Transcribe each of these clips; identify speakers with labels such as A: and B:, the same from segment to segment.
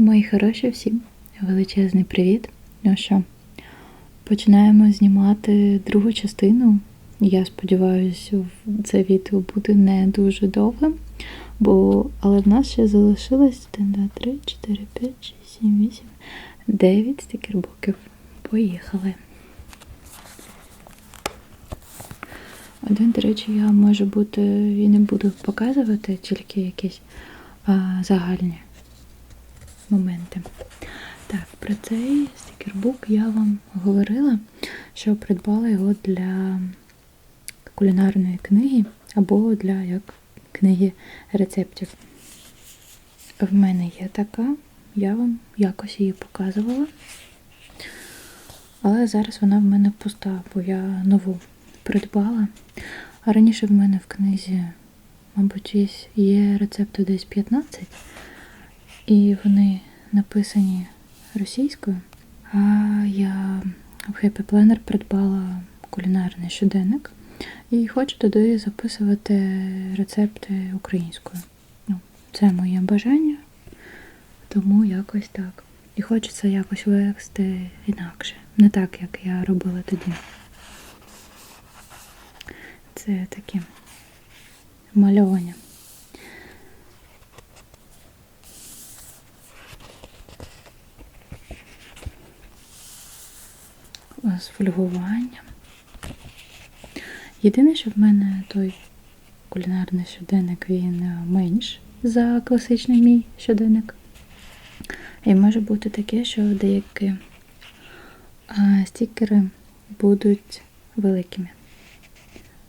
A: Мої хороші всім величезний привіт. Ну що, починаємо знімати другу частину. Я сподіваюся, це відео буде не дуже довгим, бо але в нас ще залишилось 1, 2, 3, 4, 5, 6, 7, 8, 9 стікербуків. Поїхали. Один, до речі, я може бути і не буду показувати, тільки якісь а, загальні моменти. Так, про цей стікербук я вам говорила, що придбала його для кулінарної книги або для як книги рецептів. В мене є така, я вам якось її показувала. Але зараз вона в мене пуста, бо я нову придбала. А раніше в мене в книзі, мабуть, є, рецепти десь 15, і вони написані російською. А я в Happy Planner придбала кулінарний щоденник і хочу туди записувати рецепти українською. Ну, Це моє бажання, тому якось так. І хочеться якось вивести інакше. Не так, як я робила тоді. Це таке малювання. З фольгуванням. Єдине, що в мене той кулінарний щоденник він менш за класичний мій щоденник. І може бути таке, що деякі стікери будуть великими.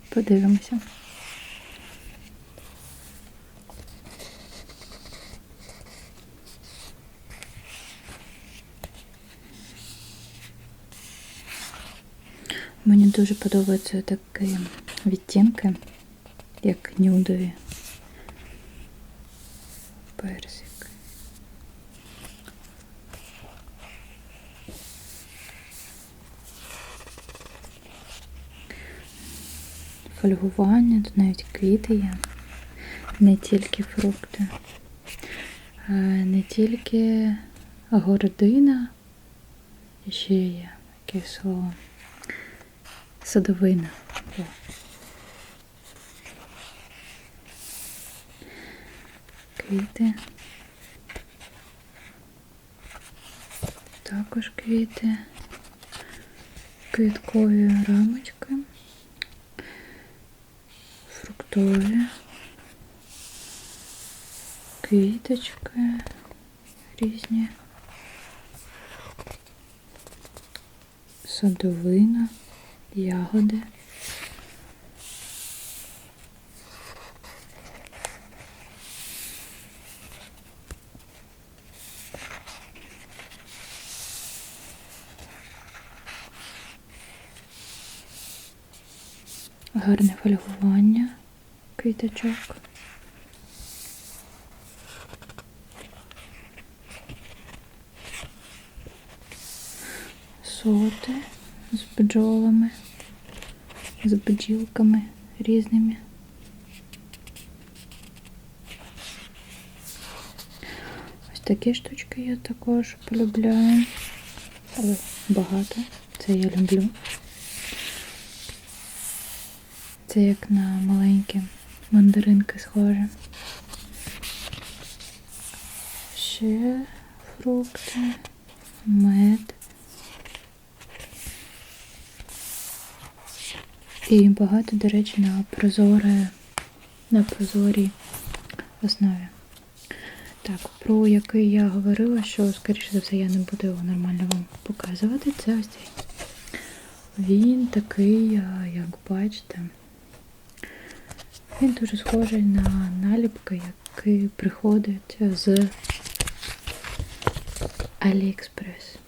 A: Подивимося. Мені дуже подобаються такі відтінки, як нюдові. Персик. Фольгування, тут навіть квіти є, не тільки фрукти, не тільки городина, ще є яке слово. Садовина. Квіти. Також квіти, квіткові рамочки, фруктові, квіточки різні, садовина ягоди. Гарне фольгування квіточок. Соти з бджолами, з бджілками різними. Ось такі штучки я також полюбляю. Але багато. Це я люблю. Це як на маленькі мандаринки схоже. Ще фрукти, мед. І багато, до речі, на прозоре, на прозорій основі. Так, про який я говорила, що, скоріше за все, я не буду його нормально вам показувати. Це ось цей. Він такий, як бачите, він дуже схожий на наліпки, які приходять з AliExpress.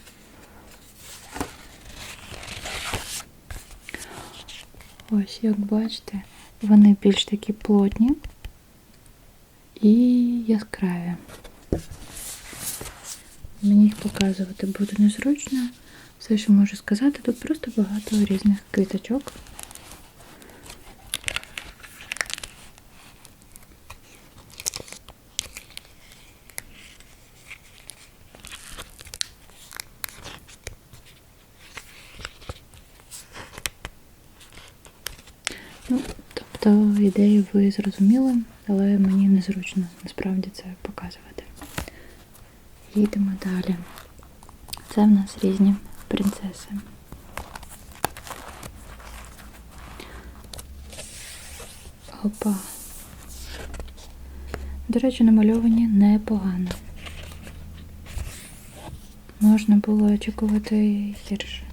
A: Ось, як бачите, вони більш такі плотні і яскраві. Мені їх показувати буде незручно. Все, що можу сказати, тут просто багато різних квіточок. Тобто ідею ви зрозуміли, але мені незручно насправді це показувати. Їдемо далі. Це в нас різні принцеси. Опа. До речі, намальовані непогано. Можна було очікувати гірше.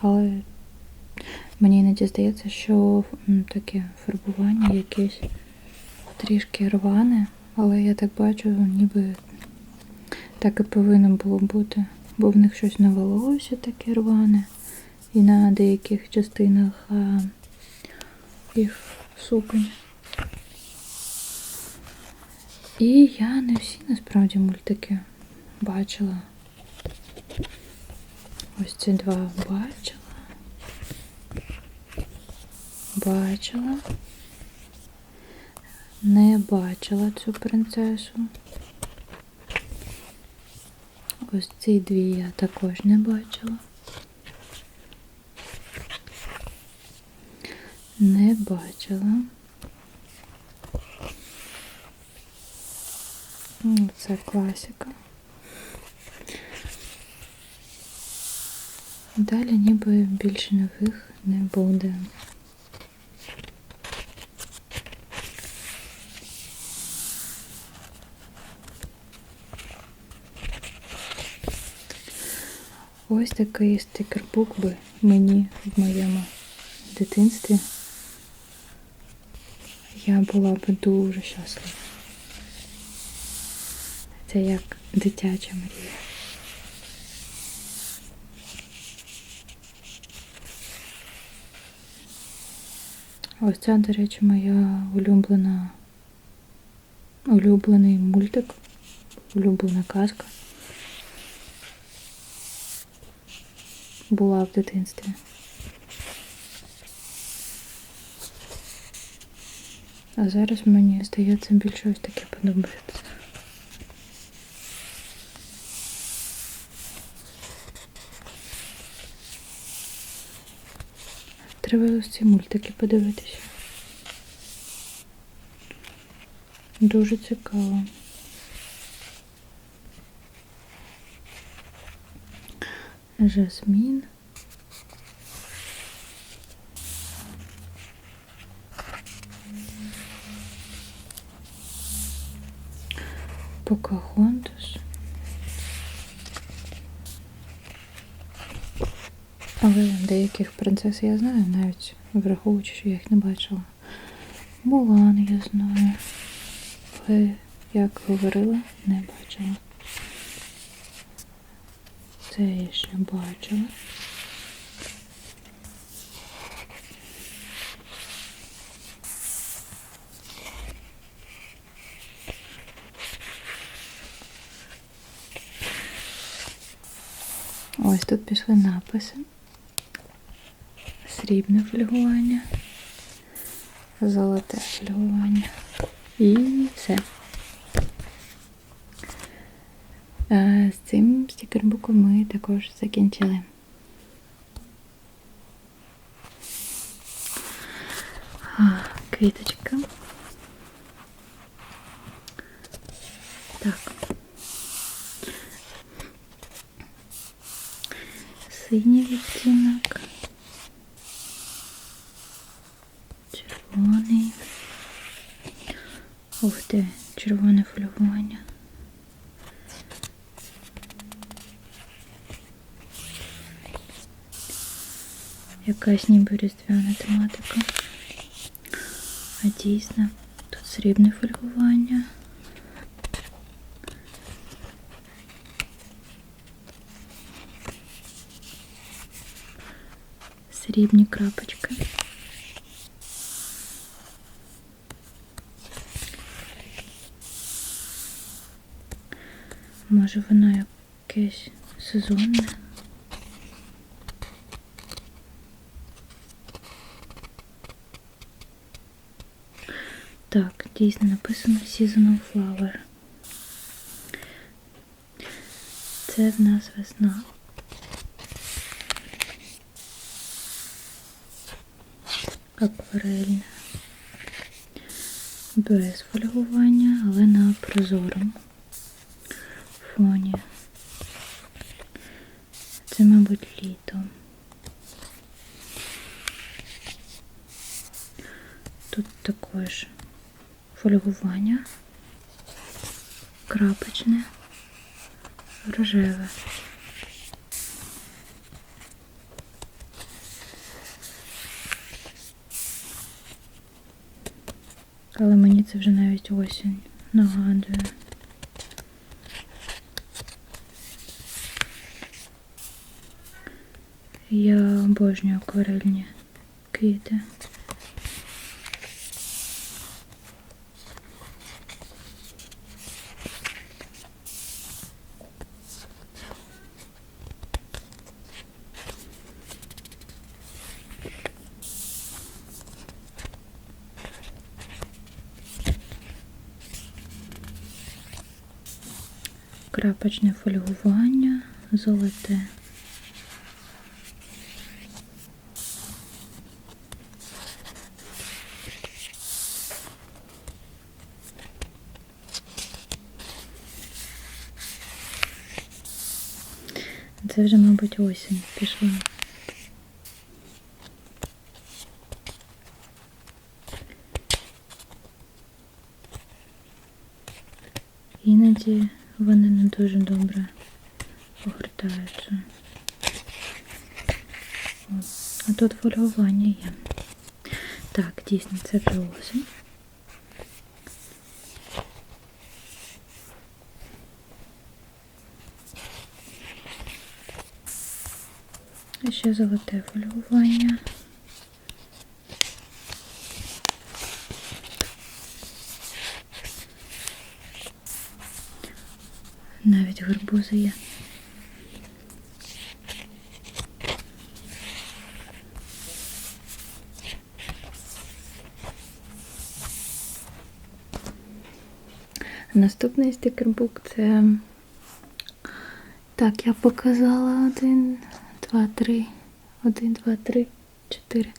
A: Але мені іноді здається, що таке фарбування якесь трішки рване, але я так бачу, ніби так і повинно було бути. Бо в них щось на волосі таке рване, і на деяких частинах а, їх суконь. І я не всі насправді мультики бачила. Ось ці два бачила. Бачила. Не бачила цю принцесу. Ось ці дві я також не бачила. Не бачила. Ну, Це класика. Далі ніби більше нових не буде. Ось такий стикербук би мені в моєму дитинстві. Я була б дуже щаслива. Це як дитяча мрія. Ось це, до речі, моя улюблена улюблений мультик, улюблена казка. Була в дитинстві. А зараз мені здається більше ось таке подобається. Треба ось ці мультики подивитися. Дуже цікаво. Жасмін. Покахонтас. Але деяких принцес я знаю, навіть враховуючи, що я їх не бачила. Мулан я знаю. Але, як говорила, не бачила. Це я ще бачила. Ось тут пішли написи. Срібне фольгування, золоте фольгування. І все. З цим стікербуком ми також закінчили. Квіточка. Якась ніби різдвяна тематика. А дійсно, тут срібне фольгування. Срібні крапочки. Може воно якесь сезонне. Так, дійсно написано Seasonal Flower. Це в нас весна. Акварельна. без фольгування, але на прозорому фоні. Це, мабуть, літо. Тут також фольгування, крапочне, рожеве. Але мені це вже навіть осінь нагадує. Я обожнюю акварельні квіти. Крапочне фольгування, золоте. Це вже, мабуть, осінь пішла. Іноді вони не дуже добре огортаються. А тут фольгування є. Так, дійсно, це вже. І ще золоте фольгування. Навіть гарбузи є. Наступний стикербук це. Так, я показала один, два, три. Один, два, три, чотири.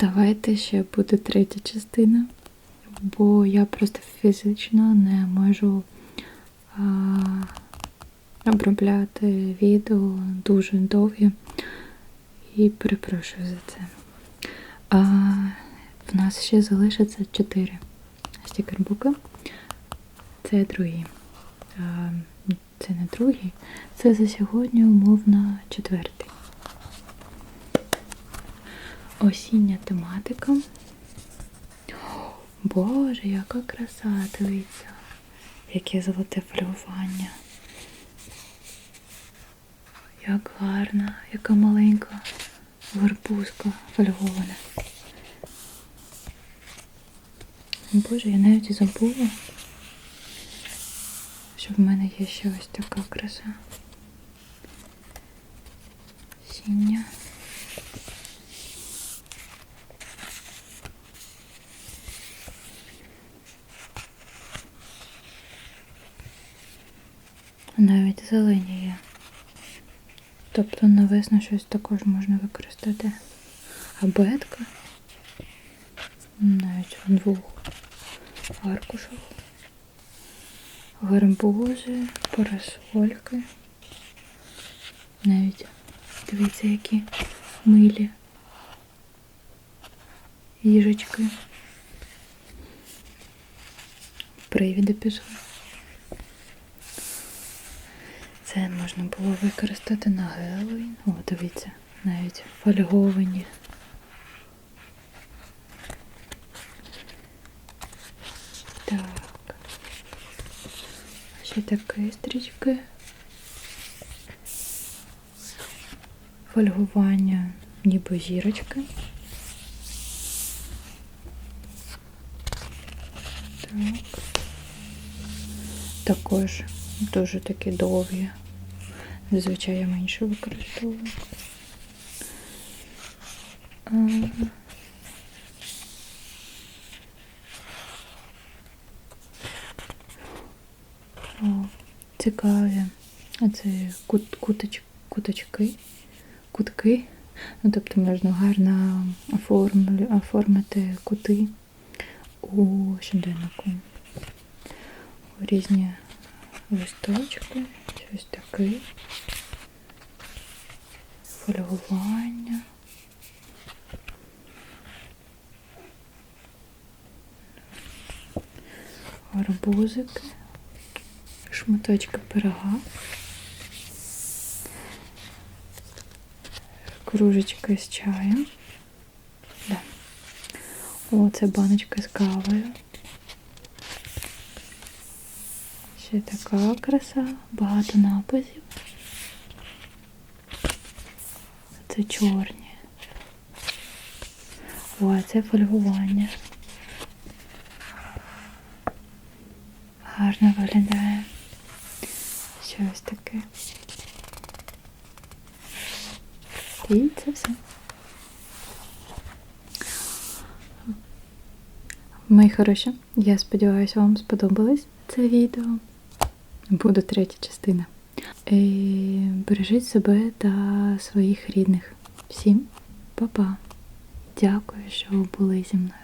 A: Давайте ще буде третя частина, бо я просто фізично не можу а, обробляти відео дуже довгі і перепрошую за це. А, в нас ще залишиться чотири стікербуки. Це другий. А, це не другий, це за сьогодні умовно четвертий. Осіння тематика. Боже, яка краса, дивіться. Яке золоте фольгування. Як гарна, яка маленька гарбузка фольгована. Боже, я навіть і забула, що в мене є ще ось така краса. Сіння. Навіть зелені. Тобто на весну щось також можна використати. Абетка. Навіть в двох аркушах. Гарбузи, парасольки. Навіть дивіться, які милі їжечки. Привіди пішли. Це можна було використати на Геловін. О, дивіться, навіть фольговані. Так. Ще такі стрічки. Фольгування ніби зірочки. Так. Також дуже такі довгі. Зазвичай я менше використовую. О, цікаві. А це кут, куточ, куточки, кутки. Ну, тобто можна гарно оформлю, оформити кути у щоденнику. Різні листочки, ось такий. Фольгування. Арбузики, шматочки пирога, кружечка з чаєм. Да. О, це баночка з кавою. Ще така краса, багато написів. Це чорні. О, це фольгування. Гарно виглядає. Щось таке. І це все. Мої хороші, я сподіваюся, вам сподобалось це відео. Буде третя частина. І бережіть себе та своїх рідних. Всім па-па. Дякую, що були зі мною.